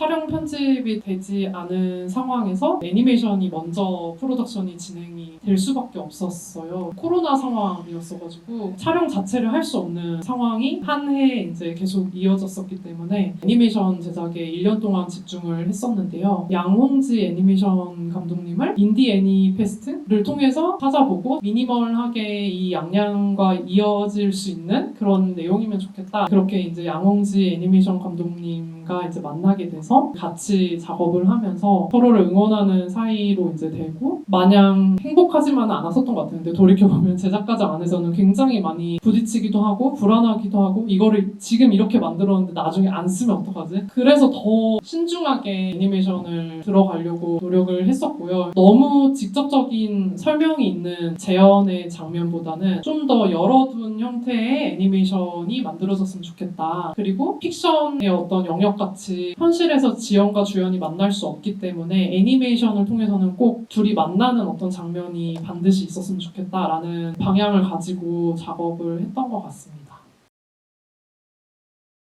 촬영 편집이 되지 않은 상황에서 애니메이션이 먼저 프로덕션이 진행이 될 수밖에 없었어요. 코로나 상황이었어가지고 촬영 자체를 할 수 없는 상황이 한 해 이제 계속 이어졌었기 때문에 애니메이션 제작에 1년 동안 집중을 했었는데요. 양홍지 애니메이션 감독님을 인디 애니 페스트를 통해서 찾아보고 미니멀하게 이 양양과 이어질 수 있는 그런 내용이면 좋겠다. 그렇게 이제 양홍지 애니메이션 감독님과 이제 만나게 돼서 같이 작업을 하면서 서로를 응원하는 사이로 이제 되고 마냥 행복하지만은 않았었던 것. 근데 돌이켜보면 제작과정 안에서는 굉장히 많이 부딪히기도 하고 불안하기도 하고 이거를 지금 이렇게 만들었는데 나중에 안 쓰면 어떡하지? 그래서 더 신중하게 애니메이션을 들어가려고 노력을 했었고요. 너무 직접적인 설명이 있는 재현의 장면보다는 좀 더 열어둔 형태의 애니메이션이 만들어졌으면 좋겠다. 그리고 픽션의 어떤 영역같이 현실 에서 지연과 주연이 만날 수 없기 때문에 애니메이션을 통해서는 꼭 둘이 만나는 어떤 장면이 반드시 있었으면 좋겠다라는 방향을 가지고 작업을 했던 것 같습니다.